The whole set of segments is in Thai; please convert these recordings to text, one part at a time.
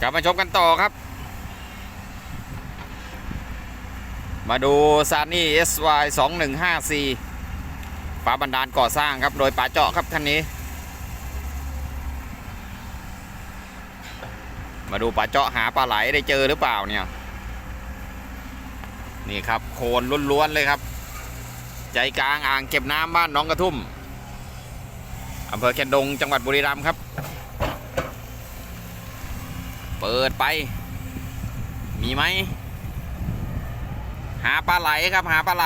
กลับมาชมกันต่อครับ มาดูซานี่ SY 2154ฟ้าบันดาลก่อสร้างครับ โดยป่าเจาะครับคันนี้ มาดูป่าเจาะหาปลาไหลได้เจอหรือเปล่าเนี่ย นี่ครับโคลนล้วนๆเลยครับ ใจกลางอ่างเก็บน้ำบ้านน้องกระทุ่มอำเภอแคนดงจังหวัดบุรีรัมย์ครับ เปิดไป มีไหม หาปลาไหลครับ หาปลาไหล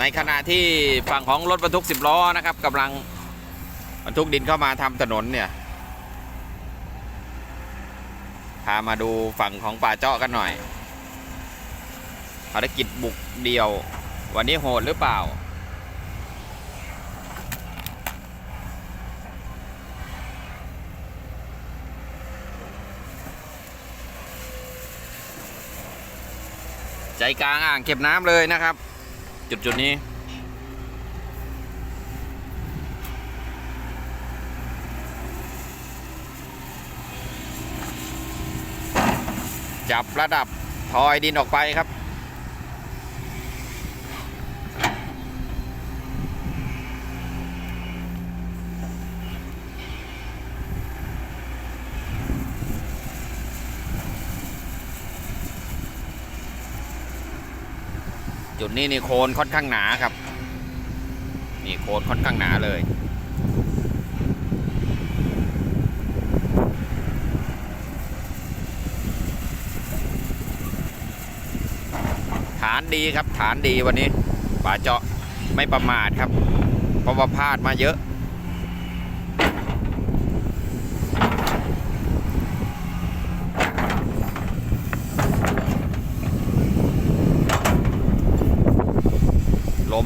ในขณะที่ฝั่งของรถบรรทุก10ล้อนะครับกำลังบรรทุกดินเข้ามาทำถนนเนี่ยพามาดูฝั่งของป่าเจาะกันหน่อยภารกิจบุกเดียว วันนี้โหดหรือเปล่า ใจกลางอ่างเก็บน้ำเลยนะครับ จุดจุดนี้ จับระดับทอยดินออกไปครับ จุดนี้นี่โคลนค่อนข้างหนาครับ นี่โคลนค่อนข้างหนาเลย ฐานดีครับฐานดีวันนี้ป่าเจาะไม่ประมาทครับ เพราะว่าพลาดมาเยอะ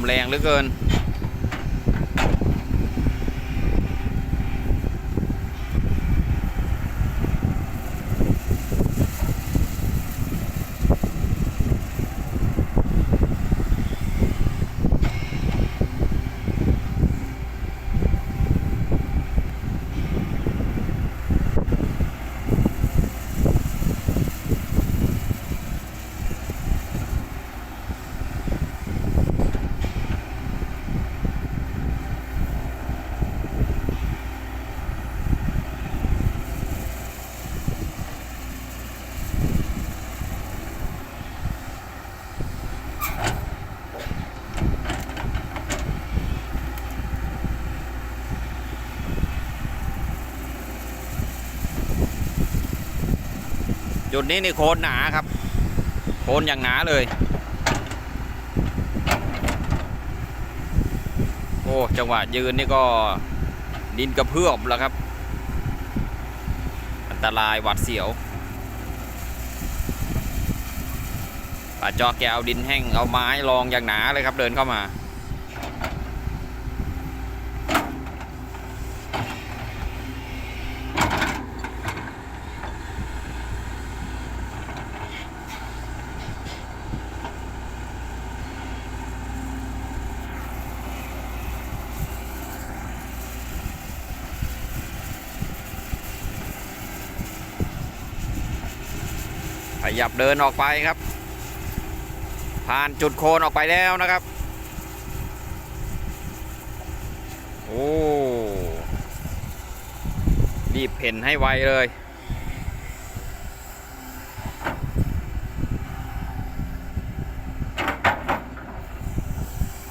แรงเหลือเกิน จุดนี้นี่โคนหนาครับ โคนอย่างหนาเลย โอ้จังหวะยืนนี่ก็ดินกระเพื่อมแล้วครับ อันตรายหวัดเสียวป่าจอแกเอาดินแห้งเอาไม้รองอย่างหนาเลยครับเดินเข้ามา ขยับเดินออกไปครับ ผ่านจุดโคนออกไปแล้วนะครับ โอ้รีบเพ่นให้ไวเลย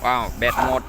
ว้าวแบตหมด